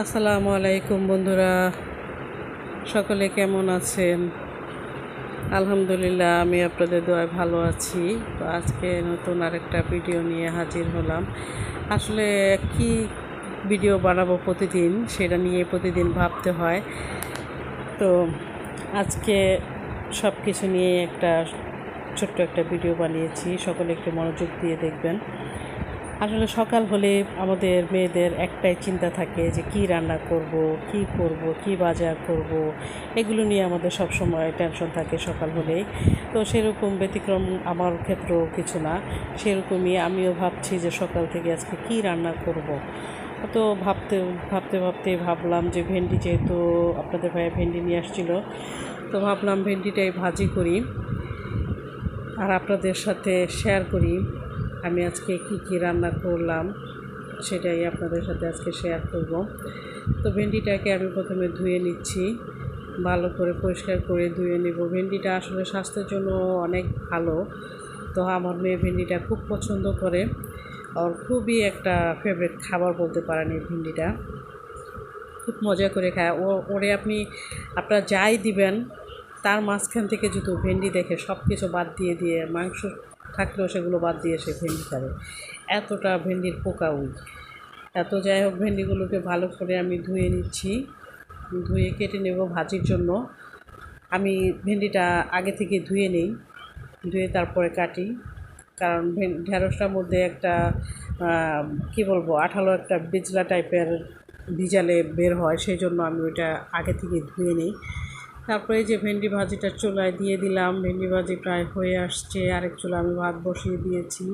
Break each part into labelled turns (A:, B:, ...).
A: আসসালামু আলাইকুম বন্ধুরা। সকলে কেমন আছেন? আলহামদুলিল্লাহ, আমি আপনাদের দোয়ায় ভালো আছি। তো আজকে নতুন আরেকটা ভিডিও নিয়ে হাজির হলাম। আসলে কি ভিডিও বানাবো প্রতিদিন, সেটা নিয়ে প্রতিদিন ভাবতে হয়। তো আজকে সব কিছু নিয়ে একটা ছোট্ট একটা ভিডিও বানিয়েছি। সকলে একটু মনোযোগ দিয়ে দেখবেন। আসলে সকাল হলে আমাদের মেয়েদের একটাই চিন্তা থাকে যে কি রান্না করব, কি করব, কি বাজার করব। এগুলো নিয়ে আমাদের সব সময় টেনশন থাকে সকাল হলেই। তো সেরকম ব্যতিক্রম আমার ক্ষেত্রেও কিছু না। সেরকমই আমিও ভাবছি যে সকাল থেকে আজকে কি রান্না করব। তো ভাবতে ভাবতে ভাবতে ভাবলাম যে ভেন্ডি যেহেতু আপনাদের ভাইয়া ভেন্ডি নিয়ে আসছিল, তো ভাবলাম ভেন্ডিটাই ভাজি করি। আর আপনাদের সাথে শেয়ার করি। আমি আজকে কি কি রান্না করলাম সেটাই আপনাদের সাথে আজকে শেয়ার করব। তো ভেন্ডিটাকে আমি প্রথমে ধুয়ে নিচ্ছি, ভালো করে পরিষ্কার করে ধুয়ে নেব। ভেন্ডিটা আসলে স্বাস্থ্যের জন্য অনেক ভালো। তো আমার মেয়ে ভেন্ডিটা খুব পছন্দ করে। আর খুবই একটা ফেভারিট খাবার বলতে পারেন এই ভেন্ডিটা। খুব মজা করে খায়। ও, ওরে আপনি, আপনারা যাই দিবেন, তার মাঝখান থেকে যদি ভেন্ডি দেখে সব কিছু বাদ দিয়ে দিয়ে মাংস থাকলেও সেগুলো বাদ দিয়ে সে ভেন্ডি খাবে। এতটা ভেন্ডির পোকা উই। এত যাই হোক, ভেন্ডিগুলোকে ভালো করে আমি ধুয়ে নিচ্ছি। ধুয়ে কেটে নেব ভাজির জন্য। আমি ভেন্ডিটা আগে থেকে ধুয়ে নেই। ধুয়ে তারপরে কাটি। কারণ ঢেঁড়সটার মধ্যে একটা কি বলব, আঠালো একটা বিজলা টাইপের ভিজালে বের হয়, সেই জন্য আমি ওইটা আগে থেকে ধুয়ে নিই। তারপরে যে ভেন্ডি ভাজিটা চুলায় দিয়ে দিলাম, ভেন্ডি ভাজি প্রায় হয়ে আসছে, আরেক চুলা আমি ভাত বসিয়ে দিয়েছি।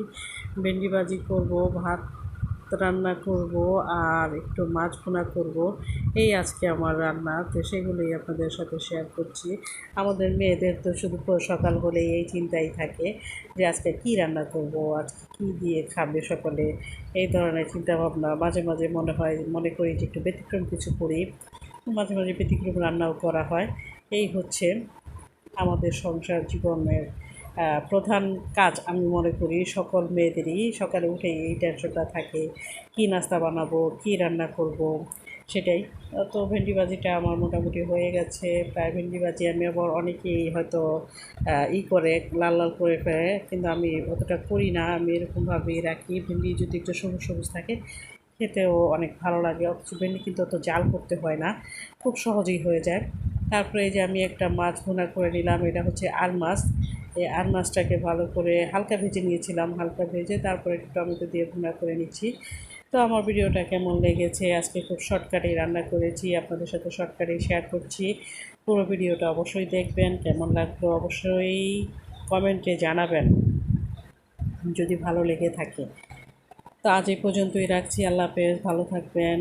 A: ভেন্ডি ভাজি করব, ভাত রান্না করব আর একটু মাছ ভুনা করব। এই আজকে আমার রান্না, তো সেগুলোই আপনাদের সাথে শেয়ার করছি। আমাদের মেয়েদের তো শুধু সকাল হলেই এই চিন্তাই থাকে যে আজকে কি রান্না করব, আজকে কী দিয়ে খাবে সকলে? এই ধরনের চিন্তাভাবনা মাঝে মাঝে মনে হয়, মনে করি যে একটু ব্যতিক্রম কিছু করি। মাঝে মাঝে ব্যতিক্রম রান্নাও করা হয়। এই হচ্ছে আমাদের সংসার জীবনের প্রধান কাজ আমি মনে করি সকল মেয়েদেরই। সকালে উঠে এই টেনশনটা থাকে। কি নাস্তা বানাবো, কি রান্না করব, সেটাই। তো ভেন্ডি ভাজিটা আমার মোটামুটি হয়ে গেছে। প্রায় ভেন্ডি ভাজি আমি আবার অনেকেই হয়তো ই করে, লাল লাল করে ফেলে, কিন্তু আমি অতটা করি না। আমি এরকমভাবেই রাখি। ভেন্ডি যদি একটু সবুজ সবুজ থাকে, খেতেও অনেক ভালো লাগে। অথচ ভেন্ডি কিন্তু অত জাল করতে হয় না। খুব সহজেই হয়ে যায়। তারপরে এই যে আমি একটা মাছ ভুনা করে নিলাম, এটা হচ্ছে আর মাছ এই আর মাছটাকে ভালো করে হালকা ভেজে নিয়েছিলাম, হালকা ভেজে তারপরে একটু টমেটো দিয়ে ভুনা করে নিচ্ছি। তো আমার ভিডিওটা কেমন লেগেছে? আজকে খুব শর্টকাটেই রান্না করেছি, আপনাদের সাথে শর্টকাটেই শেয়ার করছি। পুরো ভিডিওটা অবশ্যই দেখবেন, কেমন লাগল অবশ্যই কমেন্টে জানাবেন, যদি ভালো লেগে থাকে। তো আজ এই পর্যন্তই রাখছি, আল্লাহ হাফেজ, ভালো থাকবেন।